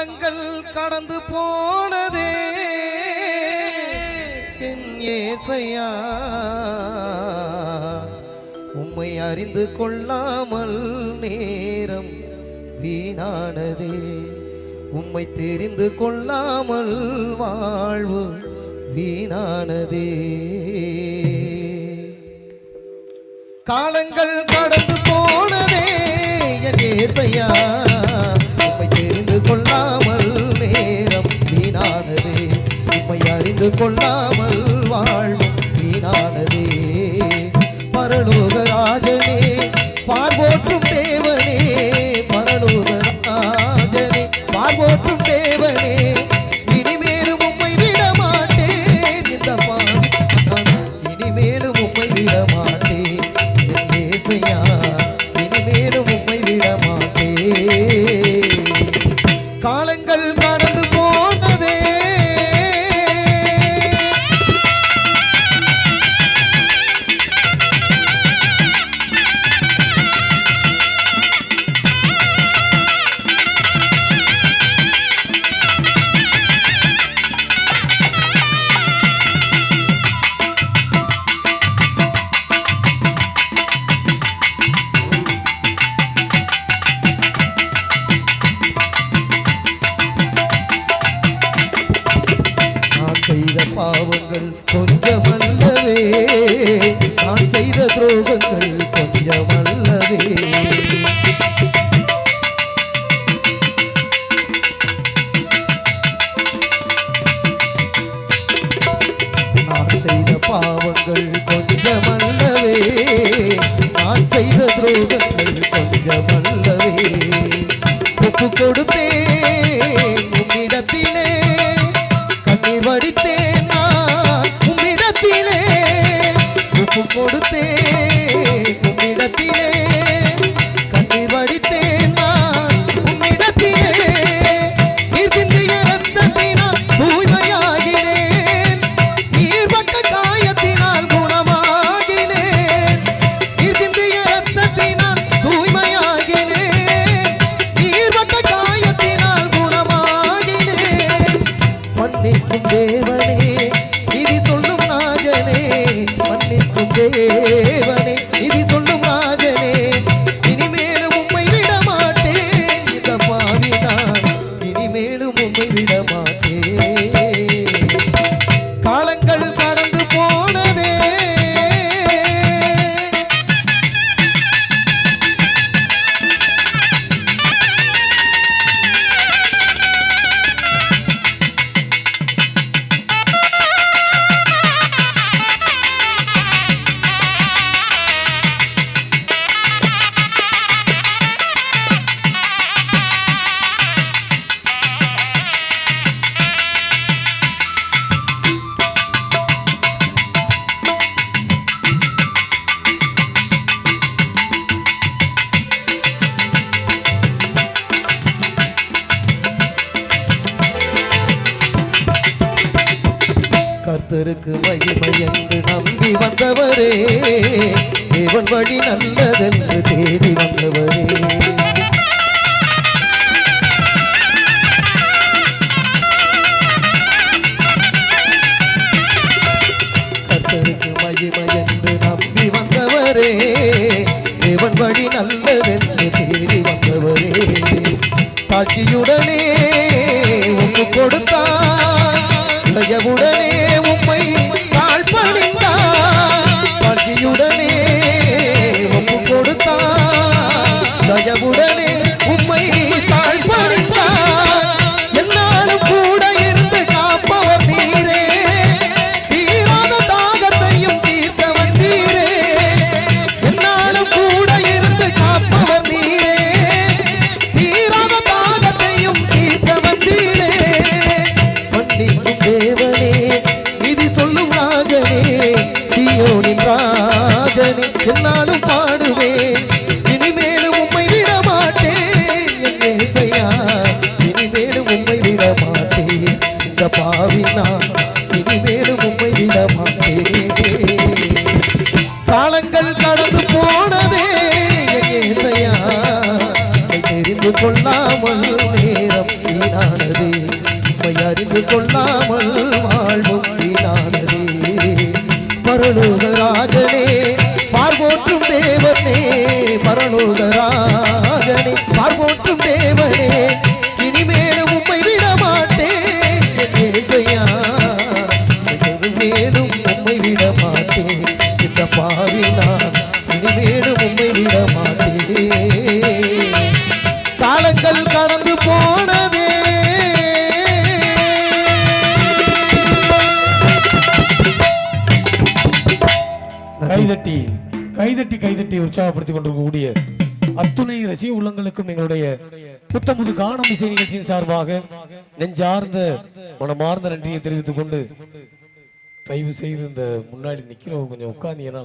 காலங்கள் கடந்து போனதே. என் ஏசையா உம்மை அறிந்து கொள்ளாமல் நேரம் வீணானதே. உம்மை தெரிந்து கொள்ளாமல் வாழ்வு வீணானதே. காலங்கள் கடந்து போனதே என் ஏசையா. நம்மை தெரிந்து கொள்ளாமல் நேரம் வீணானதே. உம்மை அறிந்து கொள்ளாமல் வாழ்வும் வீணானதே. பரலோக ராஜனே பார்வோற்றும் தேவனே. பரலோக ராஜனே பார்வோற்றும் தேவனே. துரோகங்கள் கொஞ்சமல்லவே. நான் செய்த துரோகங்கள் கொஞ்சமல்லவே. நான் செய்த பாவங்கள் கொஞ்சமல்லவே. நான் செய்த துரோகங்கள் கொஞ்சமல்லவே. ஒப்பு கொடுத்தே உன்னிடத்திலே கண்ணீர் வடித்தே தேவனே இது சொல்லும் ராஜனே இனிமேலும் உண்மை விட மாட்டேன் இந்த பாவி இனிமேலும் உண்மை விட மாட்டேன் கர்த்தருக்கு மகிமை என்று நம்பி வந்தவரே. தேவன் வழி நல்லதென்று தேடி வந்தவரே. கர்த்தருக்கு மகிமை என்று நம்பி வந்தவரே. தேவன் வழி நல்லதென்று தேடி வந்தவரே. காட்சியுடனே என்னாலும் பாடுவேன். இனிமேலும் உண்மை விட மாட்டேன் இசையா? இனிமேலும் உண்மை விட மாட்டேன் இந்த பாவினா இனிமேலும் உண்மை விட மாட்டேன் காலங்கள் கடந்து போனதே இசையா? தெரிந்து கொள்ளாமல் நேரம் வீணானது. உண்மை அறிந்து கொள்ளாமல் பரலோகராகனே பார்வோற்றும் தேவனே இனிமேலும் உம்மை விட மாட்டேன் என் இயேசையா உம்மை விட மாட்டேன் இந்த பாவி நான் இனிமேலும் உம்மை விட மாட்டேன் காலங்கள் கடந்து போனதே. கைதட்டி கைதட்டி கைதட்டி உற்சாகப்படுத்திக் கொண்டிருக்கக்கூடிய அத்துணை ரசிக உள்ளங்களுக்கும் எங்களுடைய புத்தமுது காணும் இசை நிகழ்ச்சியின் சார்பாக நெஞ்சார்ந்த மனமார்ந்த நன்றியை தெரிவித்துக் கொண்டு தயவு செய்து இந்த முன்னாடி நிக்கிறவங்க கொஞ்சம் உட்கார்ந்தீங்கன்னா